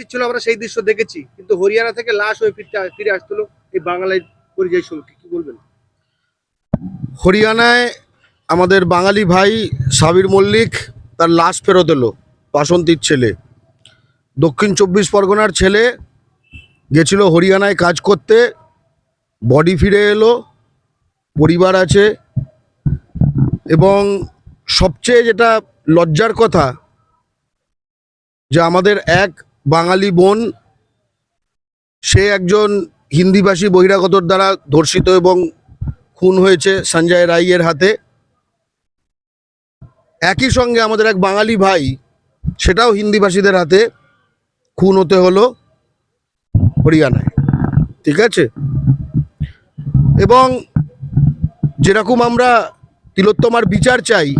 দিচ্ছিল আমরা সেই দৃশ্য দেখেছি। কিন্তু হরিয়ানা থেকে লাশ হয়ে ফিরতে ফিরে আসছিল এই বাংলায় পরিযায়ী শ্রমিক কি বলবেন? হরিয়ানায় আমাদের বাঙালি ভাই সাবির মল্লিক তার লাশ ফেরত এলো, বাসন্তীর ছেলে। দক্ষিণ চব্বিশ পরগনার ছেলে গেছিল হরিয়ানায় কাজ করতে, বডি ফিরে এলো, পরিবার আছে। এবং সবচেয়ে যেটা লজ্জার কথা, যে আমাদের এক বাঙালি বোন, সে একজন হিন্দিভাষী বহিরাগতর দ্বারা ধর্ষিত এবং খুন হয়েছে সঞ্জয় রাইয়ের হাতে। একই সঙ্গে আমাদের এক বাঙালি ভাই, সেটাও হিন্দিভাষীদের হাতে খুন হতে হলো হরিয়ানায়। ঠিক আছে? এবং যেরকম আমরা তিলোত্তমার বিচার চাই,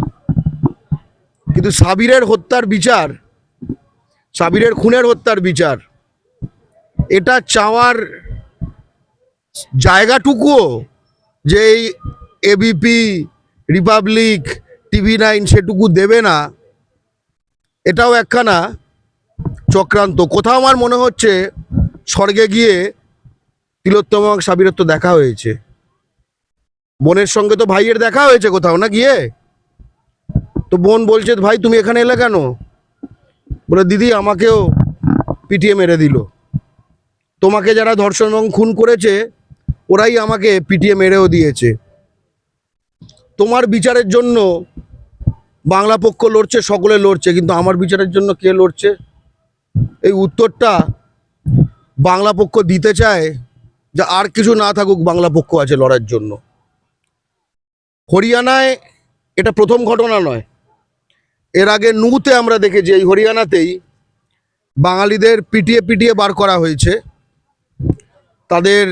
কিন্তু সাবিরের হত্যার বিচার সাবিরের খুনের হত্যার বিচার। এটা চাওয়ার জায়গাটুকুও যে এই এবিপি রিপাবলিক টিভি নাইন সেটুকু দেবে না, এটাও একখানা চক্রান্ত। কোথাও আমার মনে হচ্ছে স্বর্গে গিয়ে তিলোত্তম সাবিরের তো দেখা হয়েছে। বোনের সঙ্গে তো ভাইয়ের দেখা হয়েছে কোথাও না গিয়ে? তো বোন বলছে, ভাই, তুমি এখানে এলে কেন? বলে, দিদি, আমাকেও পিটিয়ে মেরে দিল। তোমাকে যারা ধর্ষণ এবং খুন করেছে, ওরাই আমাকে পিটিয়ে মেরেও দিয়েছে। তোমার বিচারের জন্য বাংলা পক্ষ লড়ছে, সকলে লড়ছে, কিন্তু আমার বিচারের জন্য কে লড়ছে? এই উত্তরটা বাংলা পক্ষ দিতে চায় যে, আর কিছু না থাকুক, বাংলা পক্ষ আছে লড়ার জন্য। হরিয়ানায় এটা প্রথম ঘটনা নয়। এর আগে নুতে আমরা দেখেছি, এই হরিয়ানাতেই বাঙালিদের পিটিয়ে পিটিয়ে বার করা হয়েছে। তাদের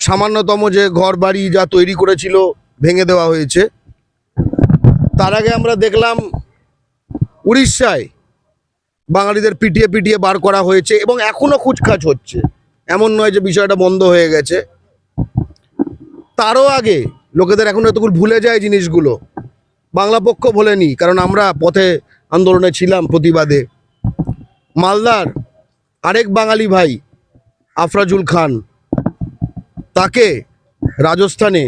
সামান্যতম যে ঘর বাড়ি যা তৈরি করেছিল, ভেঙে দেওয়া হয়েছে। তার আগে আমরা দেখলাম উড়িষ্যায় বাঙালিদের পিটিয়ে পিটিয়ে বার করা হয়েছে এবং এখনও খুচখাচ হচ্ছে। এমন নয় যে বিষয়টা বন্ধ হয়ে গেছে। তারও আগে লোকেদের এখন এতগুলো ভুলে যায় জিনিসগুলো। বাংলা পক্ষ ভোলেনি কারণ আমরা পথে আন্দোলনে ছিলাম প্রতিবাদে। মালদার আরেক বাঙালি ভাই, আফরাজুল খান, তাকে রাজস্থানে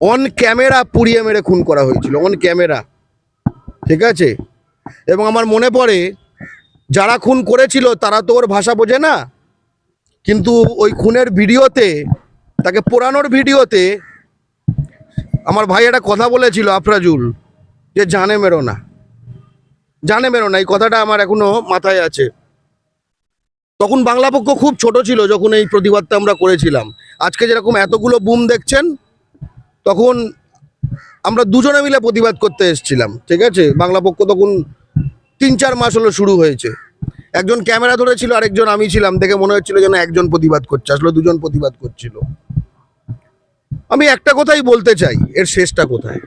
অন ক্যামেরা পুড়িয়ে মেরে খুন করা হয়েছিল অন ক্যামেরা ঠিক আছে? এবং আমার মনে পড়ে, যারা খুন করেছিল তারা তো ওর ভাষা বোঝে না, কিন্তু ওই খুনের ভিডিওতে, তাকে পোড়ানোর ভিডিওতে আমার ভাই একটা কথা বলেছিল আফরাজুল, যে জানে মেরো না। জানে মেরো না, এই কথাটা আমার এখনও মাথায় আছে। তখন বাংলা পক্ষ খুব ছোট ছিল যখন এই প্রতিবাদটা আমরা করেছিলাম। আজকে যেরকম এতগুলো বুম দেখছেন, তখন আমরা দুজনে মিলে প্রতিবাদ করতে এসেছিলাম, ঠিক আছে? বাংলা পক্ষ তখন তিন চার মাস হলো শুরু হয়েছে। একজন ক্যামেরা ধরেছিল, আরেকজন আমি ছিলাম, দেখে মনে হচ্ছিল যেন একজন প্রতিবাদ করছে, আসলে দুজন প্রতিবাদ করছিল। আমি একটা কথাই বলতে চাই, এর শেষটা কোথায়?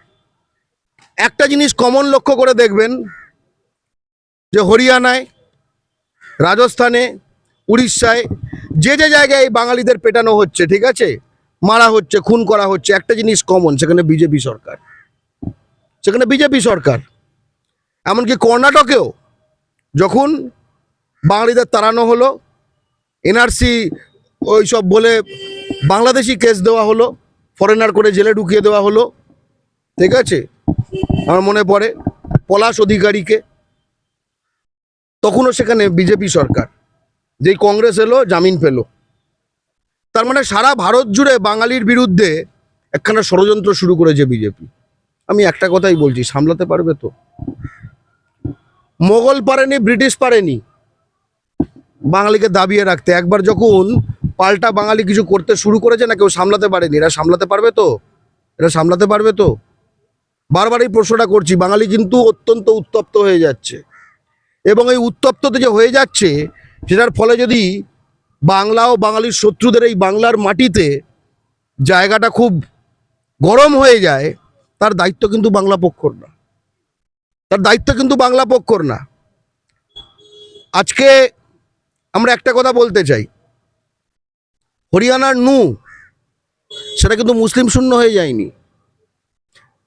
একটা জিনিস কমন লক্ষ্য করে দেখবেন, যে হরিয়ানায়, রাজস্থানে, উড়িষ্যায়, যে যে জায়গায় বাঙালিদের পেটানো হচ্ছে, ঠিক আছে? মারা হচ্ছে, খুন করা হচ্ছে, একটা জিনিস কমন সেখানে বিজেপি সরকার। সেখানে বিজেপি সরকার। এমনকি কর্ণাটকেও যখন বাঙালিদের তাড়ানো হলো, এনআরসি ওই সব বলে বাংলাদেশি কেস দেওয়া হলো ফরেনার করে জেলে ঢুকিয়ে দেওয়া হলো। ঠিক আছে? আমার মনে পড়ে। পলাশ অধিকারীকে। তখনও সেখানে বিজেপি সরকার। যেই কংগ্রেস এলো, জামিন পেল। তার মানে সারা ভারত জুড়ে বাঙালির বিরুদ্ধে একখানা ষড়যন্ত্র শুরু করেছে বিজেপি। আমি একটা কথাই বলছি, সামলাতে পারবে তো? মোগল পারেনি, ব্রিটিশ পারেনি। বাঙালিকে দাবিয়ে রাখতে। একবার যখন পাল্টা বাঙালি কিছু করতে শুরু করেছে না কেউ সামলাতে পারেনি? এরা সামলাতে পারবে তো? এরা সামলাতে পারবে তো? বারবার এই প্রশ্নটা করছি, বাঙালি কিন্তু অত্যন্ত উত্তপ্ত হয়ে যাচ্ছে। এবং এই উত্তপ্ততে যে হয়ে যাচ্ছে, সেটার ফলে যদি বাংলা ও বাঙালির শত্রুদের এই বাংলার মাটিতে জায়গাটা খুব গরম হয়ে যায়, তার দায়িত্ব কিন্তু বাংলা পক্ষর না। তার দায়িত্ব কিন্তু বাংলা পক্ষর না। আজকে আমরা একটা কথা বলতে চাই। হরিয়ানার নু, সেটা কিন্তু মুসলিম শূন্য হয়ে যায়নি।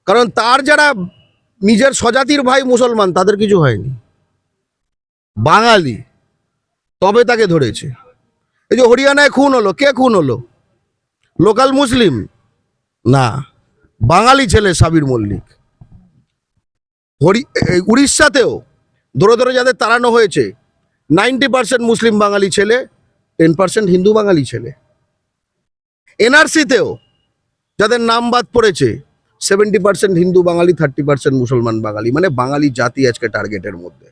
কারণ তার যারা নিজের স্বজাতির ভাই মুসলমান, তাদের কিছু হয়নি। বাঙালি তবে তাকে ধরেছে। এই যে হরিয়ানায় খুন হলো, কে খুন হলো? Local Muslim? না, বাঙালি ছেলে সাবির মল্লিক। হরি উড়িষ্যাতেও ধরে ধরে যাদের তাড়ানো হয়েছে নাইনটি পার্সেন্ট মুসলিম বাঙালি ছেলে টেন পার্সেন্ট হিন্দু বাঙালি ছেলে। এনআরসিতেও যাদের নাম বাদ পড়েছে seventy percent Hindu Bengali thirty percent মুসলমান বাঙালি মানে বাঙালি জাতি আজকে টার্গেটের মধ্যে।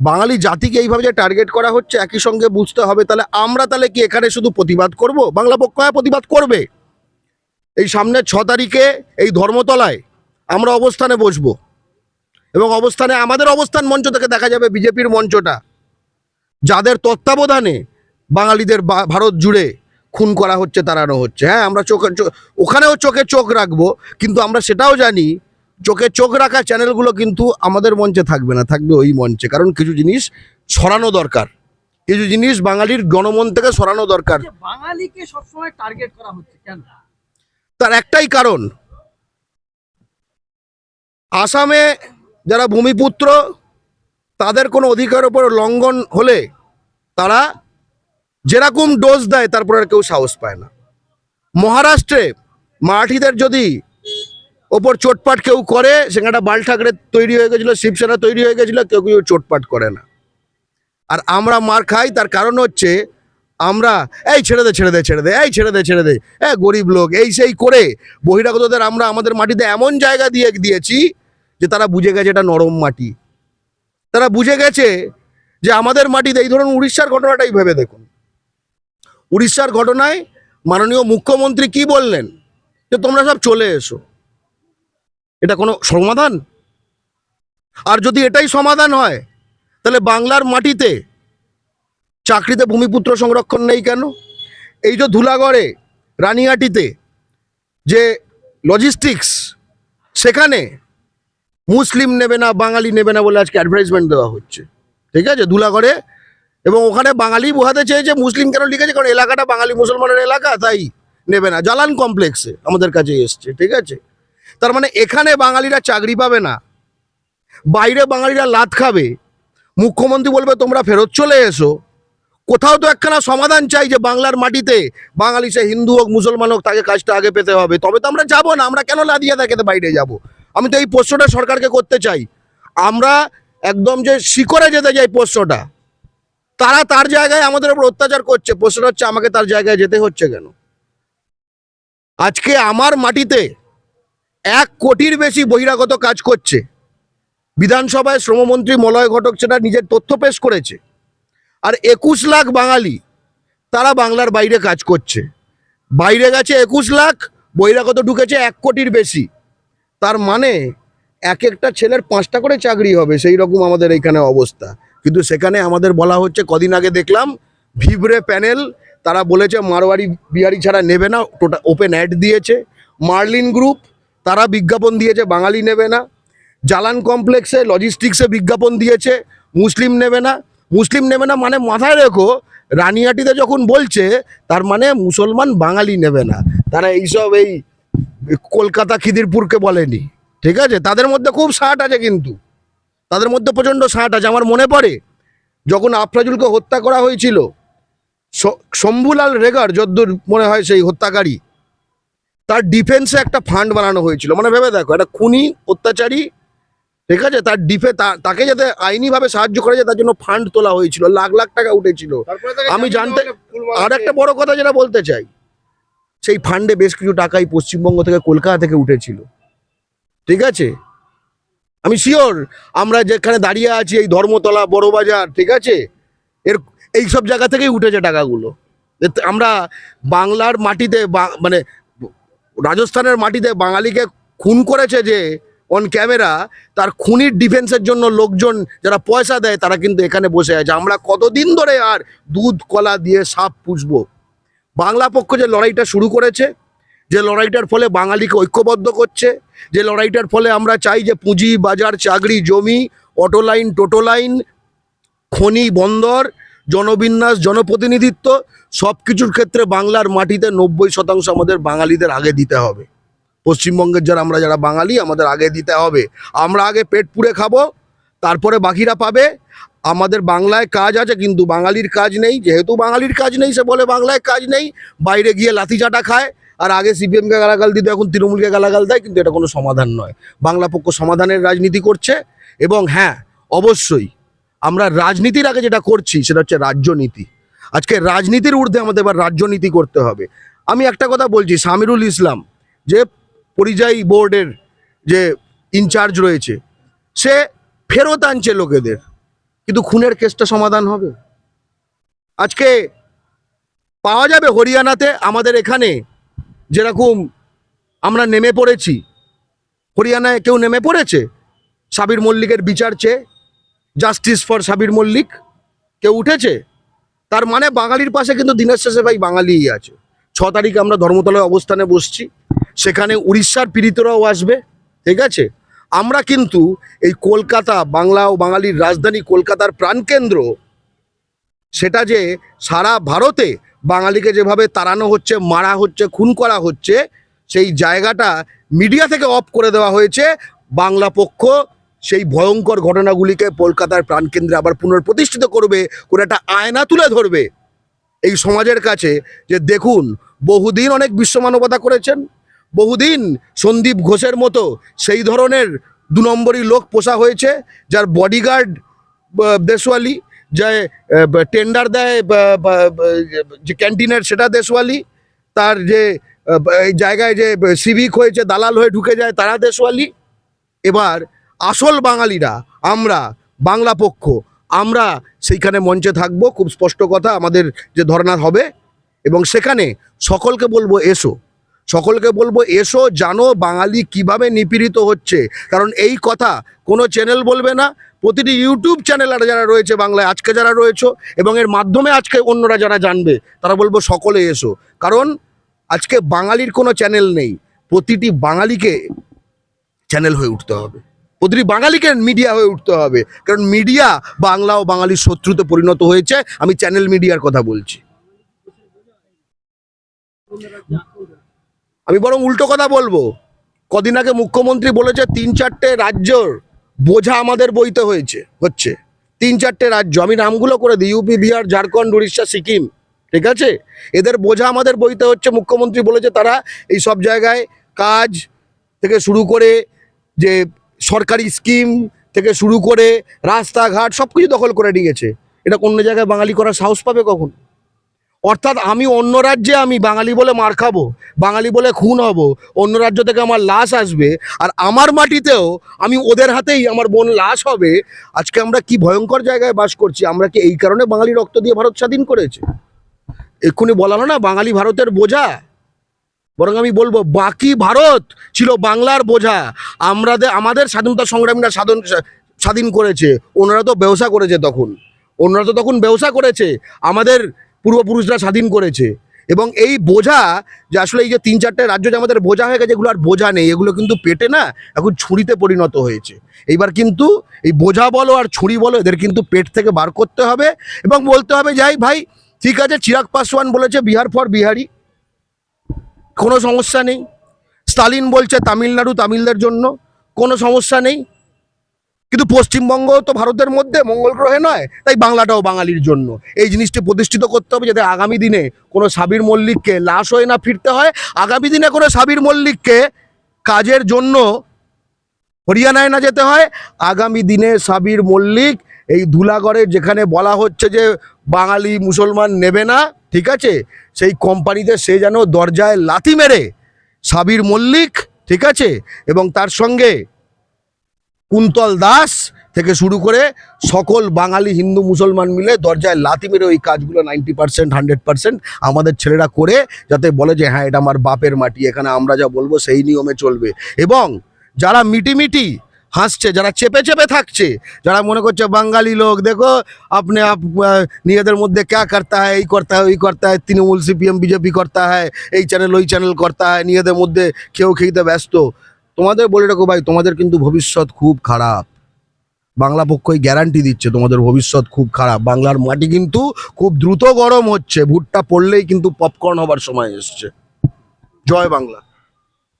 বাঙালি জাতিকে এইভাবে যে টার্গেট করা হচ্ছে, একই সঙ্গে বুঝতে হবে, তাহলে আমরা তাহলে কি এখানে শুধু প্রতিবাদ করব? বাংলা পক্ষ প্রতিবাদ করবে? এই সামনের ছ তারিখে এই ধর্মতলায় আমরা অবস্থানে বসবো। এবং অবস্থানে আমাদের অবস্থান মঞ্চ থেকে দেখা যাবে বিজেপির মঞ্চটা। যাদের তত্ত্বাবধানে বাঙালিদের ভারত জুড়ে খুন করা হচ্ছে তাড়ানো হচ্ছে। হ্যাঁ আমরা চোখে ওখানেও চোখে চোখ রাখব কিন্তু আমরা সেটাও জানি চোখে চোখ রাখা চ্যানেলগুলো কিন্তু আমাদের মঞ্চে থাকবে না থাকবে ওই মঞ্চে। কারণ কিছু জিনিস সরানো দরকার। কিছু জিনিস বাঙালির গণমন থেকে সরানো দরকার। বাঙালিকে সবসময় টার্গেট করা হচ্ছে কেন? তার একটাই কারণ আসামে যারা ভূমিপুত্র তাদের কোনো অধিকার উপর লঙ্ঘন হলে তারা যেরকম ডোজ দেয়, তারপরে আর কেউ সাহস পায় না। মহারাষ্ট্রে মারাঠিদের যদি ওপর চোটপাট কেউ করে, সেখানটা বাল ঠাকরে তৈরি হয়ে গেছিল, শিবসেনা তৈরি হয়ে গেছিল, কেউ কেউ চোটপাট করে না। আর আমরা মার খাই, তার কারণ হচ্ছে আমরা, এই ছেড়ে দে ছেড়ে দে ছেড়ে দে, এই ছেড়ে দে ছেড়ে দে, এ গরিব লোক, এই সেই করে বহিরাগতদের আমরা আমাদের মাটিতে এমন জায়গা দিয়ে দিয়েছি যে তারা বুঝে গেছে এটা নরম মাটি। তারা বুঝে গেছে যে আমাদের মাটিতে, এই ধরুন উড়িষ্যার ঘটনাটাই ভেবে দেখুন। উড়িষ্যার ঘটনায় মাননীয় মুখ্যমন্ত্রী কি বললেন? যে তোমরা সব চলে এসো। এটা কোনো সমাধান? আর যদি এটাই সমাধান হয়, তাহলে বাংলার মাটিতে চাকরিতে ভূমিপুত্র সংরক্ষণ নেই কেন? এই যে ধুলাগড়ে, রানিয়াটিতে যে লজিস্টিক্স সেখানে মুসলিম নেবে না, বাঙালি নেবে না বলে আজকে অ্যাডভার্টাইজমেন্ট দেওয়া হচ্ছে। ঠিক আছে? ধুলাগড়ে এবং ওখানে বাঙালি বোঝাতে চেয়েছে, মুসলিম কেন লিখেছে? কারণ এলাকাটা বাঙালি মুসলমানের এলাকা, তাই নেবে না। জালান কমপ্লেক্সে আমাদের কাছে এসছে, ঠিক আছে? তার মানে এখানে বাঙালিরা চাকরি পাবে না। বাইরে বাঙালিরা লাত খাবে। মুখ্যমন্ত্রী বলবে, তোমরা ফেরত চলে এসো। কোথাও তো একখানা সমাধান চাই যে বাংলার মাটিতে বাঙালি সে হিন্দু হোক, মুসলমান হোক, তাকে কাজটা আগে পেতে হবে। তবে তো আমরা যাব না, আমরা কেন লাদিয়া দেখে বাইরে যাব? আমি তো এই প্রশ্নটা সরকারকে করতে চাই। আমরা একদম যে শিকড়ে যেতে চাই প্রশ্নটা তারা তার জায়গায় আমাদের উপর অত্যাচার করছে। প্রশ্ন হচ্ছে, আমাকে তার জায়গায় যেতে হচ্ছে কেন? আজকে আমার মাটিতে এক কোটির বেশি বহিরাগত কাজ করছে। বিধানসভায় শ্রমমন্ত্রী মলয় ঘটক সেটা নিজের তথ্য পেশ করেছে। আর একুশ লাখ বাঙালি, তারা বাংলার বাইরে কাজ করছে। বাইরে গেছে একুশ লাখ, বহিরাগত ঢুকেছে এক কোটির বেশি। তার মানে এক একটা ছেলের পাঁচটা করে চাকরি হবে, সেই রকম আমাদের এইখানে অবস্থা। কিন্তু সেখানে আমাদের বলা হচ্ছে, কদিন আগে দেখলাম ভিবরে প্যানেল, তারা বলেছে মারোয়ারি বিহারি ছাড়া নেবে না, টোটা, ওপেন অ্যাড দিয়েছে। মার্লিন গ্রুপ, তারা বিজ্ঞাপন দিয়েছে, বাঙালি নেবে না। জালান কমপ্লেক্সে, লজিস্টিক্সে বিজ্ঞাপন দিয়েছে, মুসলিম নেবে না। মুসলিম নেবে না মানে মাথায় রেখো, রানিয়াটিতে যখন বলছে, তার মানে মুসলমান বাঙালি নেবে না। তারা এইসব এই কলকাতা খিদিরপুরকে বলেনি। ঠিক আছে? তাদের মধ্যে খুব ষাট আছে কিন্তু। তাদের মধ্যে প্রচণ্ড ষাট আছে আমার মনে পড়ে। যখন আফরাজুলকে হত্যা করা হয়েছিল শম্ভুলাল রেগার যদ্দূর মনে হয় সেই হত্যাকারী তার ডিফেন্সে একটা ফান্ড বানানো হয়েছিল। মানে ভেবে দেখো একটা খুনি অত্যাচারী ঠিক আছে? তার ডিফে তাকে যাতে আইনিভাবে সাহায্য করা যায় তার জন্য ফান্ড তোলা হয়েছিল লাখ লাখ টাকা উঠেছিল। আমি জানতে- আর একটা বড় কথা যেটা বলতে চাই সেই ফান্ডে বেশ কিছু টাকাই পশ্চিমবঙ্গ থেকে কলকাতা থেকে উঠেছিল। ঠিক আছে? আমি শিওর আমরা যেখানে দাঁড়িয়ে আছি এই ধর্মতলা, বড়বাজার, ঠিক আছে? এর এই সব জায়গা থেকেই উঠেছে টাকাগুলো। আমরা বাংলার মাটিতে মানে রাজস্থানের মাটিতে বাঙালিকে খুন করেছে যে অন ক্যামেরা তার খুনির ডিফেন্সের জন্য লোকজন যারা পয়সা দেয়, তারা কিন্তু এখানে বসে আছে। আমরা কতদিন ধরে আর দুধ, কলা দিয়ে সাপ পুষবো? বাংলা পক্ষ যে লড়াইটা শুরু করেছে, যে লড়াইটার ফলে বাঙালিকে ঐক্যবদ্ধ করছে যে লড়াইটার ফলে আমরা চাই যে পুঁজি, বাজার, চাকরি, জমি, অটো লাইন, টোটো লাইন, খনি, বন্দর, জনবিন্যাস, জনপ্রতিনিধিত্ব সব কিছুর ক্ষেত্রে বাংলার মাটিতে নব্বই শতাংশ আমাদের বাঙালিদের আগে দিতে হবে। পশ্চিমবঙ্গের যারা আমরা যারা বাঙালি, আমাদের আগে দিতে হবে। আমরা আগে পেট পুড়ে খাব, তারপরে বাকিরা পাবে। আমাদের বাংলায় কাজ আছে, কিন্তু বাঙালির কাজ নেই। যেহেতু বাঙালির কাজ নেই, সে বলে বাংলায় কাজ নেই। বাইরে গিয়ে লাথি চাটা খায়। আর আগে সিপিএমকে গালাগাল দিত, এখন তৃণমূলকে গালাগাল দেয়, কিন্তু এটা কোনো সমাধান নয়। বাংলা পক্ষ সমাধানের রাজনীতি করছে এবং হ্যাঁ অবশ্যই আমরা রাজনীতির আগে যেটা করছি সেটা হচ্ছে রাজ্যনীতি আজকে রাজনীতির ঊর্ধ্বে আমাদের এবার রাজ্যনীতি করতে হবে। আমি একটা কথা বলছি, সামিরুল ইসলাম যে পরিযায়ী বোর্ডের যে ইনচার্জ রয়েছে, সে ফেরত আনছে লোকেদের, কিন্তু খুনের কেসটা সমাধান হবে? আজকে পাওয়া যাবে হরিয়ানাতে, আমাদের এখানে যেরকম আমরা নেমে পড়েছি, হরিয়ানায় কেউ নেমে পড়েছে? সাবির মল্লিকের বিচার চেয়ে জাস্টিস ফর সাবির মল্লিক কেউ উঠেছে? তার মানে বাঙালির পাশে কিন্তু দিনের শেষে ভাই বাঙালিই আছে। ছ তারিখে আমরা ধর্মতলায় অবস্থানে বসছি, সেখানে উড়িষ্যার পীড়িতরাও আসবে, ঠিক আছে? আমরা কিন্তু এই কলকাতা বাংলা ও বাঙালির রাজধানী কলকাতার প্রাণকেন্দ্র, সেটা যে সারা ভারতে বাঙালিকে যেভাবে তাড়ানো হচ্ছে, মারা হচ্ছে, খুন করা হচ্ছে, সেই জায়গাটা মিডিয়া থেকে অফ করে দেওয়া হয়েছে। বাংলা পক্ষ সেই ভয়ঙ্কর ঘটনাগুলিকে কলকাতার প্রাণকেন্দ্রে আবার পুনর্প্রতিষ্ঠিত করবে, করে একটা আয়না তুলে ধরবে এই সমাজের কাছে যে দেখুন, বহুদিন অনেক বিশ্বমানবতা করেছেন, বহুদিন সন্দীপ ঘোষের মতো সেই ধরনের দু নম্বরই লোক পোষা হয়েছে, যার বডিগার্ড দেশওয়ালি যে টেন্ডার দেয় যে ক্যান্টিনের সেটা দেশওয়ালি। তার যে এই জায়গায় যে সিভিক হয়েছে দালাল হয়ে ঢুকে যায়, তারা দেশওয়ালি। এবার আসল বাঙালিরা, আমরা, বাংলা পক্ষ, আমরা সেইখানে মঞ্চে থাকব, খুব স্পষ্ট কথা আমাদের যে ধর্নার হবে। এবং সেখানে সকলকে বলব এসো। সকলকে বলব এসো, জানো বাঙালি কীভাবে নিপীড়িত হচ্ছে। কারণ এই কথা কোনো চ্যানেল বলবে না প্রতিটি ইউটিউব চ্যানেল আর যারা রয়েছে বাংলায়, আজকে যারা রয়েছে, এবং এর মাধ্যমে আজকে অন্যরা যারা জানবে, তারা বলব সকলে এসো। কারণ আজকে বাঙালির কোনো চ্যানেল নেই, প্রতিটি বাঙালিকে চ্যানেল হয়ে উঠতে হবে। প্রতিটি বাঙালিকে মিডিয়া হয়ে উঠতে হবে। কারণ মিডিয়া বাংলা ও বাঙালির শত্রুতে পরিণত হয়েছে, আমি চ্যানেল মিডিয়ার কথা বলছি। আমি বরং উল্টো কথা বলব। কদিন আগে মুখ্যমন্ত্রী বলেছে, তিন চারটে রাজ্যর বোঝা আমাদের বইতে হয়েছে, হচ্ছে। তিন চারটে রাজ্য, আমি নামগুলো করে দিই, ইউপি, বিহার, ঝাড়খণ্ড, উড়িষ্যা, সিকিম, ঠিক আছে? এদের বোঝা আমাদের বইতে হচ্ছে, মুখ্যমন্ত্রী বলেছে তারা এই সব জায়গায় কাজ থেকে শুরু করে যে সরকারি স্কিম থেকে শুরু করে রাস্তাঘাট সব কিছু দখল করে নিয়েছে। এটা অন্য জায়গায় বাঙালি করার সাহস পাবে কখন? অর্থাৎ আমি অন্য রাজ্যে আমি বাঙালি বলে মার খাব, বাঙালি বলে খুন হব, অন্য রাজ্য থেকে আমার লাশ আসবে, আর আমার মাটিতেও আমি ওদের হাতেই আমার বোন লাশ হবে, আজকে আমরা কি ভয়ঙ্কর জায়গায় বাস করছি? আমরা কি এই কারণে বাঙালি রক্ত দিয়ে ভারত স্বাধীন করেছে? এক্ষুনি বলা না, বাঙালি ভারতের বোঝা? বরং আমি বলব, বাকি ভারত ছিল বাংলার বোঝা। আমরা আমাদের স্বাধীনতা সংগ্রামীরা সাধন স্বাধীন করেছে, ওনারা তো ব্যবসা করেছে তখন। ওনারা তো তখন ব্যবসা করেছে। আমাদের পূর্বপুরুষরা স্বাধীন করেছে। এবং এই বোঝা যে আসলে এই যে তিন চারটে রাজ্য যে আমাদের বোঝা হয়ে গেছে, এগুলো আর বোঝা নেই। এগুলো কিন্তু পেটে না, এখন ছুরিতে পরিণত হয়েছে। এইবার কিন্তু এই বোঝা বলো আর ছুরি বলো, এদের কিন্তু পেট থেকে বার করতে হবে এবং বলতে হবে যাই ভাই, ঠিক আছে, চিরাগ পাসওয়ান বলেছে, বিহার ফর বিহারি। কোনো সমস্যা নেই। স্টালিন বলছে, তামিলনাড়ু তামিলদের জন্য। কোনো সমস্যা নেই। কিন্তু পশ্চিমবঙ্গ তো ভারতের মধ্যে মঙ্গল গ্রহে নয়, তাই বাংলাটাও বাঙালির জন্য। এই জিনিসটি প্রতিষ্ঠিত করতে হবে যাতে আগামী দিনে কোনো সাবির মল্লিককে লাশ হয়ে না ফিরতে হয়। আগামী দিনে কোনো সাবির মল্লিককে কাজের জন্য হরিয়ানায় না যেতে হয়। আগামী দিনে সাবির মল্লিক এই ধুলাগড়ে যেখানে বলা হচ্ছে যে বাঙালি মুসলমান নেবে না, ঠিক আছে? সেই কোম্পানিতে সে যেন দরজায় লাথি মেরে সাবির মল্লিক, ঠিক আছে? এবং তার সঙ্গে কুন্তল দাস থেকে শুরু করে সকল বাঙালি, হিন্দু, মুসলমান মিলে দরজায় লাথি মেরে ওই কাজগুলো নাইনটি পার্সেন্ট হান্ড্রেড পার্সেন্ট আমাদের ছেলেরা করে যাতে বলে যে হ্যাঁ এটা আমার বাপের মাটি, এখানে আমরা যা বলব সেই নিয়মে চলবে। এবং যারা মিটিমিটি হাসছে, যারা চেপে চেপে থাকছে, যারা মনে করছে বাঙালি লোক, দেখো, আপনি আপ নিজেদের মধ্যে ক্যা করতে হয় এই করতে হয় ওই করতে হয় তৃণমূল, সিপিএম, বিজেপি করতা হয় এই চ্যানেল ওই চ্যানেল করতা হয় নিজেদের মধ্যে কেউ খেতে ব্যস্ত। তোমাদের বলে রাখো ভাই, তোমাদের কিন্তু ভবিষ্যৎ খুব খারাপ। বাংলা পক্ষই গ্যারান্টি দিচ্ছে তোমাদের ভবিষ্যৎ খুব খারাপ। বাংলার মাটি কিন্তু খুব দ্রুত গরম হচ্ছে, ভুট্টা পড়লেই কিন্তু পপকর্ন হবার সময় এসছে। জয় বাংলা।